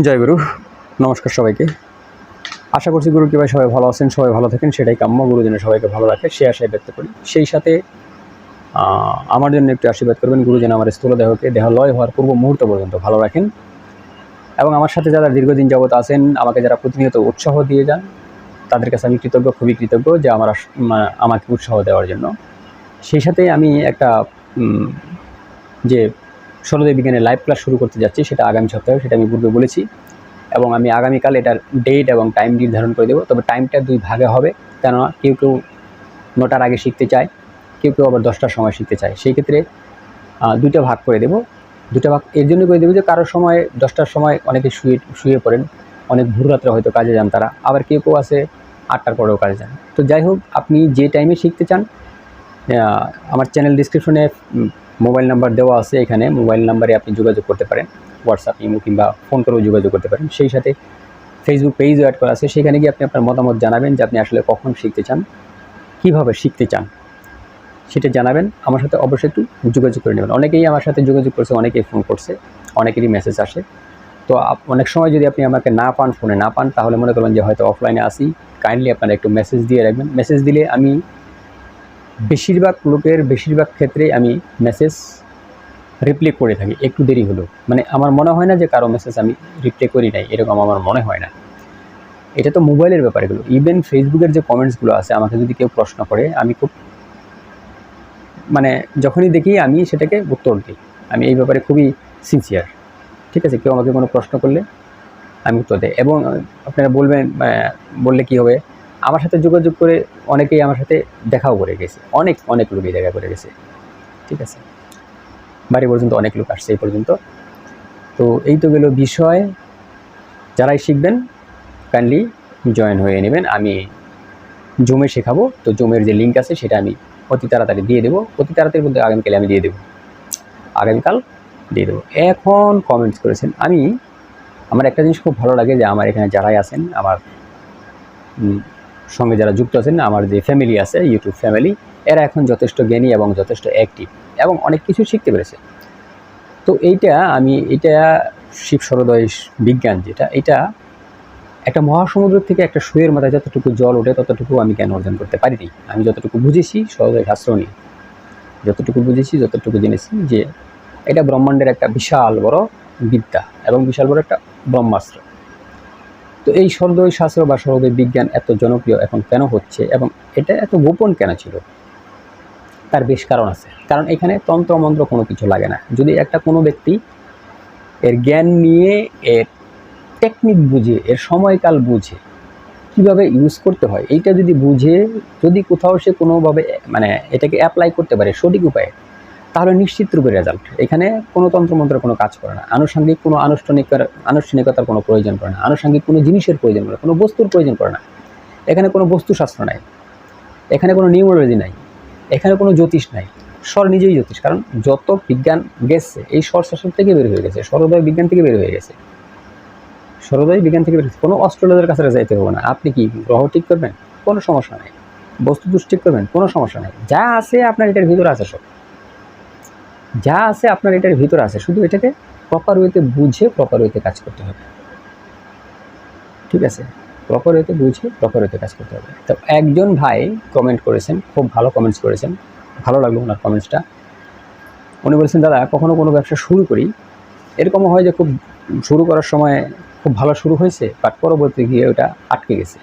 জয় গুরু, নমস্কার সবাইকে। আশা করছি গুরু কৃপায় সবাই ভালো আছেন, সবাই ভালো থাকেন, সেটাই কাম্য। গুরু যেন সবাইকে ভালো রাখে, সে আশায় ব্যক্ত করি। সেই সাথে আমার জন্য একটু আশীর্বাদ করবেন গুরু যেন আমার স্থূল দেহকে, দেহ লয় হওয়ার পূর্ব মুহূর্ত পর্যন্ত ভালো রাখেন। এবং আমার সাথে যারা দীর্ঘদিন যাবত আছেন, আমাকে যারা প্রতিনিয়ত উৎসাহ দিয়ে যান, তাদের কাছে আমি কৃতজ্ঞ, খুবই কৃতজ্ঞ যে আমার আমাকে উৎসাহ দেওয়ার জন্য। সেই সাথে আমি একটা যে ষোলোদয় বিজ্ঞানের লাইভ ক্লাস শুরু করতে যাচ্ছি, সেটা আগামী সপ্তাহে, সেটা আমি পূর্বে বলেছি। এবং আমি আগামীকাল এটার ডেট এবং টাইম নির্ধারণ করে দেবো। তবে টাইমটা দুই ভাগে হবে, কেননা কেউ কেউ নটার আগে শিখতে চায়, কেউ কেউ আবার দশটার সময় শিখতে চায়। সেই ক্ষেত্রে দুইটা ভাগ করে দেবো। দুটা ভাগ, এর জন্য করে দেবো যে কারোর সময় দশটার সময় অনেকে শুয়ে শুয়ে পড়েন, অনেক ভোর রাত্রে হয়তো কাজে যান তারা, আবার কেউ কেউ আছে আটটার পরেও কাজে যান। তো যাই হোক, আপনি যে টাইমে শিখতে চান আমার চ্যানেল ডিসক্রিপশনে মোবাইল নাম্বার দেওয়া আছে এখানে। মোবাইল নাম্বারে আপনি যোগাযোগ করতে পারেন। হোয়াটসঅ্যাপ ইমো কিংবা ফোন করেও যোগাযোগ করতে পারেন। সেই সাথে ফেসবুক পেজও অ্যাড করা আছে। সেখানে গিয়ে আপনি আপনার মতামত জানাবেন যে আপনি আসলে কখন শিখতে চান, কীভাবে শিখতে চান, সেটা জানাবেন। আমার সাথে অবশ্যই একটু যোগাযোগ করে নেবেন। অনেকেই আমার সাথে যোগাযোগ করছে, অনেকেই ফোন করছে, অনেকেরই মেসেজ আসে। তো অনেক সময় যদি আপনি আমাকে না পান ফোনে না পান, তাহলে মনে করবেন যে হয়তো অফলাইনে আসি কাইন্ডলি আপনারা একটু মেসেজ দিয়ে রাখবেন। মেসেজ দিলে আমি বেশিরভাগ লোকের বেশিরভাগ ক্ষেত্রে আমি মেসেজ রিপ্লাই করে থাকি, একটু দেরি হলো মানে আমার মনে হয় না যে কারও মেসেজ আমি রিপ্লাই করি নাই, এরকম আমার মনে হয় না। এটা তো মোবাইলের ব্যাপার এগুলো। ইভেন ফেসবুকের যে কমেন্টসগুলো আছে, আমাকে যদি কেউ প্রশ্ন করে, আমি খুব মানে যখনই দেখি, আমি সেটাকে উত্তর দিই। আমি এই ব্যাপারে খুবই সিনসিয়ার ঠিক আছে? কেউ আমাকে কোনো প্রশ্ন করলে আমি উত্তর দিই। এবং আপনারা বলবেন বললে কি হবে? আমার সাথে যোগাযোগ করে অনেকেই আমার সাথে দেখাও করে গেছে। অনেক অনেক লোকই দেখা করে গেছে। ঠিক আছে? বাড়ি পর্যন্ত অনেক লোক আসছে এই পর্যন্ত। তো এই তো গেল বিষয়। যারাই শিখবেন কাইন্ডলি জয়েন হয়ে নেবেন। আমি জুমে শেখাবো। তো জুমের যে লিঙ্ক আছে সেটা আমি অতি তাড়াতাড়ি দিয়ে দেবো। অতি তাড়াতাড়ি বলতে আগামীকালে আমি দিয়ে দেবো। আগামীকাল দিয়ে দেবো। এখন কমেন্টস করেছেন, আমি, আমার একটা জিনিস খুব ভালো লাগে যে আমার এখানে যারাই আছেন, আমার সঙ্গে যারা যুক্ত আছেন আমার যে ফ্যামিলি আছে ইউটিউব ফ্যামিলি এরা এখন যথেষ্ট জ্ঞানী এবং যথেষ্ট অ্যাক্টিভ এবং অনেক কিছু শিখতে পেরেছে। তো এইটা আমি এটা শিব সরোদয় বিজ্ঞান যেটা এটা একটা মহাসমুদ্র থেকে একটা সুয়ের মাথায় যতটুকু জল ওঠে, ততটুকু আমি জ্ঞান অর্জন করতে পারিনি। আমি যতটুকু বুঝেছি সরোদয় শাস্ত্র নিয়ে, যতটুকু বুঝেছি, যতটুকু জেনেছি যে এটা ব্রহ্মাণ্ডের একটা বিশাল বড় বিদ্যা এবং বিশাল বড় একটা ব্রহ্মাস্ত্র। তো এই সরোদয় শাস্ত্র বা সরোদয় বিজ্ঞান এত জনপ্রিয় এখন কেন হচ্ছে এবং এটা এত গোপন কেন ছিল? তার বেশ কারণ আছে। কারণ এখানে তন্ত্র মন্ত্র কোনো কিছু লাগে না। যদি একটা কোনো ব্যক্তি এর জ্ঞান নিয়ে, এর টেকনিক বুঝে, এর সময়কাল বুঝে, কীভাবে ইউজ করতে হয়, এইটা যদি বুঝে, যদি কোথাও সে কোনোভাবে মানে এটাকে অ্যাপ্লাই করতে পারে সঠিক উপায়ে তাহলে নিশ্চিত রূপে রেজাল্ট এখানে কোনো তন্ত্রমন্ত্র কোনো কাজ করে না। আনুষঙ্গিক কোনো আনুষ্ঠানিকার, আনুষ্ঠানিকতার কোনো প্রয়োজন পড়ে না। আনুষঙ্গিক কোনো জিনিসের প্রয়োজন পড়ে কোনো বস্তুর প্রয়োজন পড়ে না। এখানে কোনো বস্তুশাস্ত্র নাই। এখানে কোনো নিউমোলজি নাই। এখানে কোনো জ্যোতিষ নাই। স্বর নিজেই জ্যোতিষ, কারণ যত বিজ্ঞান গেছে, এই স্বর শাস্ত্র থেকে বের হয়ে গেছে সরোদয় বিজ্ঞান থেকে বের হয়ে গেছে। সরোদয় বিজ্ঞান থেকে বের হয়েছে। কোনো অস্ট্রেলিয়াদের কাছে যাইতে হবে না। আপনি কি গ্রহ ঠিক করবেন? কোনো সমস্যা নাই। বস্তু ঠিক করবেন? কোনো সমস্যা নাই। যা আছে আপনার এটার ভিতরে আছে সব। যা আছে আপনার এটার ভিতর আছে, শুধু এটাকে প্রপার ওয়েতে বুঝে প্রপার ওয়েতে কাজ করতে হবে। ঠিক আছে? প্রপার ওয়েতে বুঝে প্রপার ওয়েতে কাজ করতে হবে। তো একজন ভাই কমেন্ট করেছেন, খুব ভালো কমেন্টস করেছেন। ভালো লাগল ওনার কমেন্টসটা উনি বলছেন, দাদা, কখনো কোনো ব্যবসা শুরু করি? এরকমও হয় যে খুব শুরু করার সময় খুব ভালো শুরু হয়েছে বাট পরবর্তী গিয়ে ওটা আটকে গেছে।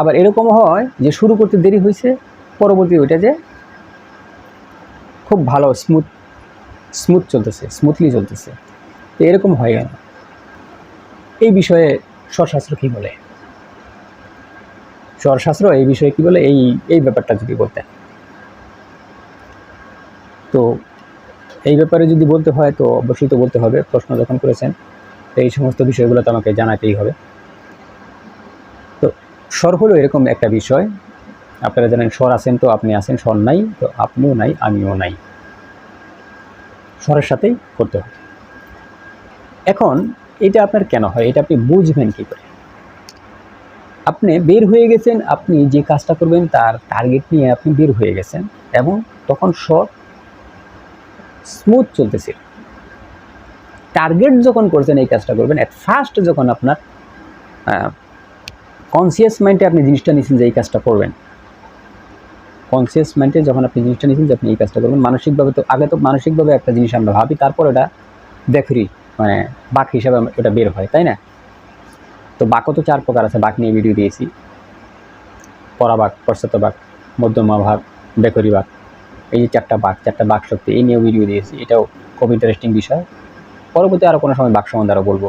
আবার এরকমও হয় যে শুরু করতে দেরি হয়েছে, পরবর্তী ওইটা যে খুব ভালো স্মুথ স্মুথ চলতেছে স্মুথলি চলতেছে। তো এরকম হয় কেন? এই বিষয়ে স্বরশাস্ত্র কী বলে? স্বরশাস্ত্র এই বিষয়ে কী বলে? এই এই ব্যাপারটা যদি বলতেন। তো এই ব্যাপারে যদি বলতে হয়, তো অবশ্যই তো বলতে হবে। প্রশ্ন যখন করেছেন এই সমস্ত বিষয়গুলো তো আমাকে জানাতেই হবে। তো স্বর হলো এরকম একটা বিষয় আপনারা জানেন স্বর আছেন তো আপনি আছেন, স্বর নাই তো আপনিও নাই, আমিও নাই। স্বরের সাথেই করতে হবে। এখন এটা আপনার কেন হয়? এটা আপনি বুঝবেন কী করে? আপনি বের হয়ে গেছেন, আপনি যে কাজটা করবেন তার টার্গেট নিয়ে আপনি বের হয়ে গেছেন এবং তখন স্বর স্মুথ চলতেছিল। টার্গেট যখন করছেন এই কাজটা করবেন অ্যাট ফার্স্ট যখন আপনার কনসিয়াস মাইন্ডে আপনি জিনিসটা নিয়েছেন যে এই কাজটা করবেন কনসিয়াস মাইন্ডে যখন আপনি জিনিসটা নিয়েছেন যে আপনি এই কাজটা করবেন, মানসিকভাবে তো, আগে তো মানসিকভাবে একটা জিনিস আমরা ভাবি, তারপর ওটা দেখি মানে বাক হিসাবে ওটা বের হয়, তাই না? তো বাকও তো চার প্রকার আছে, বাক নিয়ে ভিডিও দিয়েছি। পরাবাক পশ্চাৎ বাক, মধ্যমা ভাগ, বেকরি বাক, এই যে চারটা বাক চারটা বাক শক্তি, এই নিয়েও ভিডিও দিয়েছি, এটাও খুব ইন্টারেস্টিং বিষয়। পরবর্তী আরও কোনো সময় বাক সম্বন্ধে আরও বলব।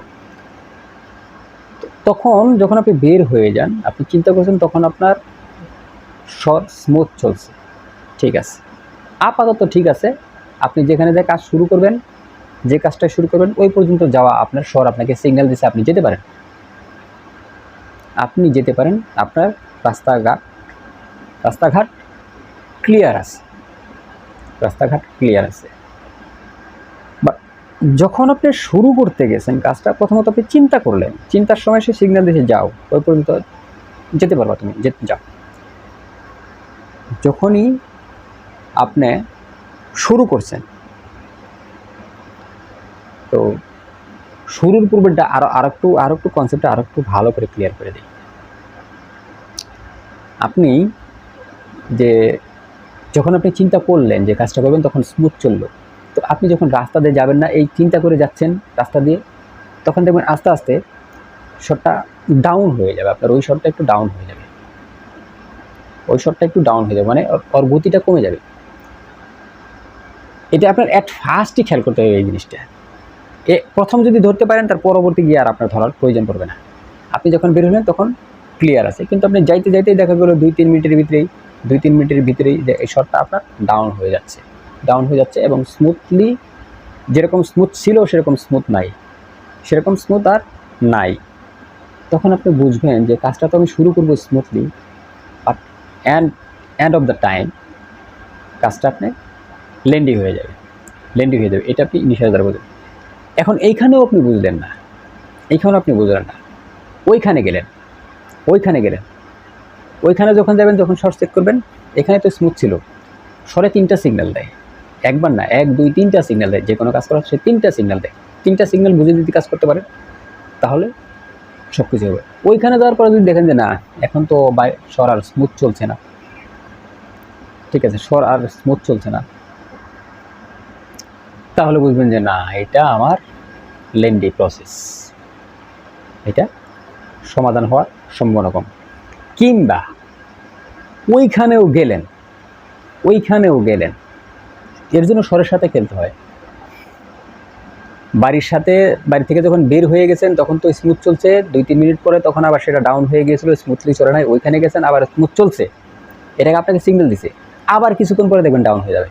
তখন যখন আপনি বের হয়ে যান, আপনি চিন্তা করছেন তখন আপনার স্মুথ চলছে। ঠিক আছে। আপাতত ঠিক আছে। আপনি যেখানে যে কাজ শুরু করবেন, যে কাজটা শুরু করবেন, ওই পর্যন্ত যাওয়া আপনার স্বর আপনাকে সিগন্যাল দিচ্ছে আপনি যেতে পারেন। আপনি যেতে পারেন, আপনার রাস্তাঘাট রাস্তাঘাট ক্লিয়ার আছে। রাস্তাঘাট ক্লিয়ার আছে। যখন আপনি শুরু করতে গেছেন কাজটা, প্রথমত আপনি চিন্তা করলেন। চিন্তার সময় সে সিগন্যাল দিয়েছে যাও। ওই পর্যন্ত যেতে পারবা তুমি, যেতে যাও। যখনই আপনি শুরু করছেন, তো শুরুর পূর্বেটা আরও আর একটু আর একটু কনসেপ্টটা আর একটু ভালো করে ক্লিয়ার করে দিই। আপনি যে, যখন আপনি চিন্তা করলেন যে কাজটা করবেন, তখন স্মুথ চলল। তো আপনি যখন রাস্তা দিয়ে যাবেন না, এই চিন্তা করে যাচ্ছেন রাস্তা দিয়ে, তখন দেখবেন আস্তে আস্তে শটটা ডাউন হয়ে যাবে। আপনার ওই শটটা একটু ডাউন হয়ে যাবে। ওই শটটা একটু ডাউন হয়ে যাবে মানে ওর- গতিটা কমে যাবে। এটা আপনার অ্যাট ফার্স্টই খেয়াল করতে হবে এই জিনিসটা। এ প্রথম যদি ধরতে পারেন, তার পরবর্তী গিয়ে আর আপনার ধরার প্রয়োজন পড়বে না। আপনি যখন বের হলেন, তখন ক্লিয়ার আছে। কিন্তু আপনি যাইতে যাইতেই দেখা গেলো দুই তিন মিনিটের ভিতরেই, দুই তিন মিনিটের ভিতরেই যে এই শটটা আপনার ডাউন হয়ে যাচ্ছে। ডাউন হয়ে যাচ্ছে এবং স্মুথলি যেরকম স্মুথ ছিল, সেরকম স্মুথ নাই। সেরকম স্মুথ আর নাই। তখন আপনি বুঝবেন যে কাজটা তো আমি শুরু করব smoothly and end of the time কাজটা আপনি লেন্ডি হয়ে যাবে। লেন্ডি হয়ে যাবে। এটা আপনি ইনিশিয়াল দ্বারা বুঝবেন এখন এইখানেও আপনি বুঝলেন না। এইখানেও আপনি বুঝলেন না। ওইখানে গেলেন। ওইখানে গেলেন। ওইখানে যখন যাবেন যখন শর্ট চেক করবেন। এখানে তো স্মুথ ছিল। স্বরে তিনটা সিগন্যাল দেয়। একবার না, এক, দুই, তিনটা সিগন্যাল দেয়। যে কোনো কাজ করার সে তিনটা সিগন্যাল দেয়। তিনটা সিগন্যাল বুঝে যদি কাজ করতে পারেন তাহলে সব কিছু হবে। ওইখানে যাওয়ার পরে যদি দেখেন যে না, এখন তো বাই, স্বর আর স্মুথ চলছে না। ঠিক আছে, স্বর আর স্মুথ চলছে না। তাহলে বুঝবেন যে না, এটা আমার লেন্ডি প্রসেস এটা সমাধান হওয়ার সম্ভাবনা কম। কিংবা ওইখানেও গেলেন ওইখানেও গেলেন। এর জন্য স্বরের সাথে খেলতে হয়। বাড়ির সাথে, বাড়ি থেকে যখন বের হয়ে গেছেন, তখন তো স্মুথ চলছে। দুই, তিন মিনিট পরে তখন আবার সেটা ডাউন হয়ে গিয়েছিল স্মুথলি চলে নাই, ওইখানে গেছেন, আবার স্মুথ চলছে। এটাকে আপনাকে সিগন্যাল দিছে। আবার কিছুক্ষণ পরে দেখবেন ডাউন হয়ে যাবে।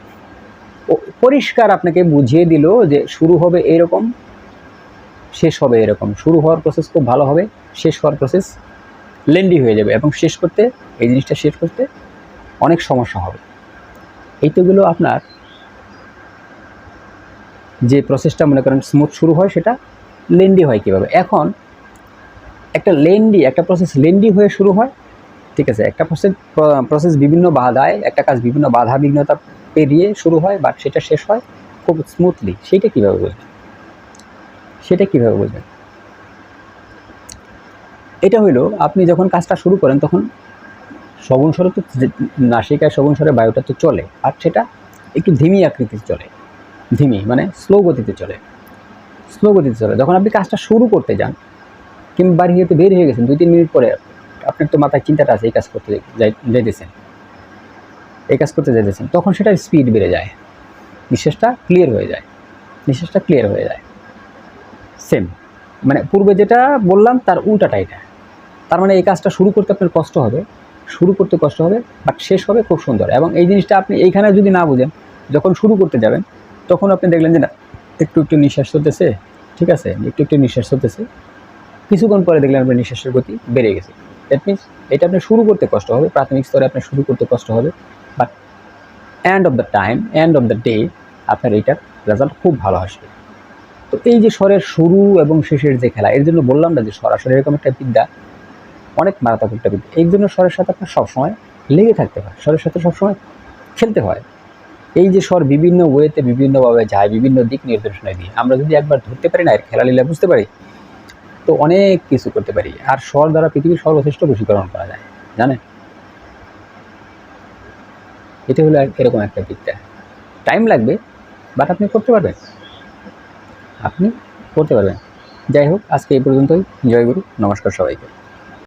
পরিষ্কার আপনাকে বুঝিয়ে দিল যে শুরু হবে এরকম, শেষ হবে এরকম। শুরু হওয়ার প্রসেস খুব ভালো হবে, শেষ হওয়ার প্রসেস লেন্ডি হয়ে যাবে এবং শেষ করতে, এই জিনিসটা শেষ করতে অনেক সমস্যা হবে। এই তো গেলো আপনার যে প্রসেসটা মনে করেন স্মুথ শুরু হয়, সেটা লেন্ডি হয় কীভাবে? এখন একটা লেন্ডি একটা প্রসেস লেন্ডি হয়ে শুরু হয়, ঠিক আছে? একটা প্রসেস প্রসেস বিভিন্ন বাধায়, একটা কাজ বিভিন্ন বাধা বিঘ্নতা পেরিয়ে শুরু হয় বাট সেটা শেষ হয় খুব স্মুথলি সেইটা কীভাবে বুঝবেন? সেটা কীভাবে বুঝবেন? এটা হইল, আপনি যখন কাজটা শুরু করেন, তখন সগুণ স্বরে তো নাসিকায় সগুণ স্বরে বায়ুটা তো চলে, আর সেটা একটু ধিমি আকৃতির চলে। ধিমি মানে স্লো গতিতে চলে। স্লো গতিতে চলে। যখন আপনি কাজটা শুরু করতে যান, কিংবা বাড়ি হতে বের হয়ে গেছেন দুই তিন মিনিট পরে আপনার তো মাথায় চিন্তাটা আছে, এই কাজ করতে যাই যাইতেছেন। এই কাজ করতে যাইতেছেন, তখন সেটার স্পিড বেড়ে যায়। নিঃশ্বাসটা ক্লিয়ার হয়ে যায়। নিঃশ্বাসটা ক্লিয়ার হয়ে যায়। সেম মানে পূর্বে যেটা বললাম, তার উল্টাটা এটা। তার মানে এই কাজটা শুরু করতে আপনার কষ্ট হবে। শুরু করতে কষ্ট হবে বাট শেষ হবে খুব সুন্দর। এবং এই জিনিসটা আপনি এইখানে যদি না বুঝেন, যখন শুরু করতে যাবেন তখন আপনি দেখলেন যে না, একটু একটু নিঃশ্বাস চলতেছে, ঠিক আছে? একটু একটু নিঃশ্বাস চলতেছে। কিছুক্ষণ পরে দেখলেন আপনার নিঃশ্বাসের গতি বেড়ে গেছে। দ্যাট মিনস এটা আপনি শুরু করতে কষ্ট হবে, প্রাথমিক স্তরে আপনার শুরু করতে কষ্ট হবে but end of the time end of the day আপনার এইটার রেজাল্ট খুব ভালো আসবে। তো এই যে স্বরের শুরু এবং শেষের যে খেলা, এর জন্য বললাম না যে সরাসরি এরকম একটা বিদ্যা, অনেক মারাত্মক একটা বিদ্যা। এই জন্য স্বরের সাথে আপনার সবসময় লেগে থাকতে হয়, স্বরের সাথে সবসময় খেলতে হয়। এই যে স্বর বিভিন্ন ওয়েতে বিভিন্নভাবে যায়, বিভিন্ন দিক নির্দেশনা দিয়ে। আমরা যদি একবার ধরতে পারি না, এর খেলা লীলা বুঝতে পারি, তো অনেক কিছু করতে পারি। আর স্বর দ্বারা পৃথিবীর সর্বশ্রেষ্ঠ বশীকরণ করা যায়, জানেন? এটা হলো এরকম একটা বিদ্যা টাইম লাগবে, বাট আপনি করতে পারবেন। আপনি করতে পারবেন। যাই হোক, আজকে এই পর্যন্তই। জয় গুরু, নমস্কার সবাইকে।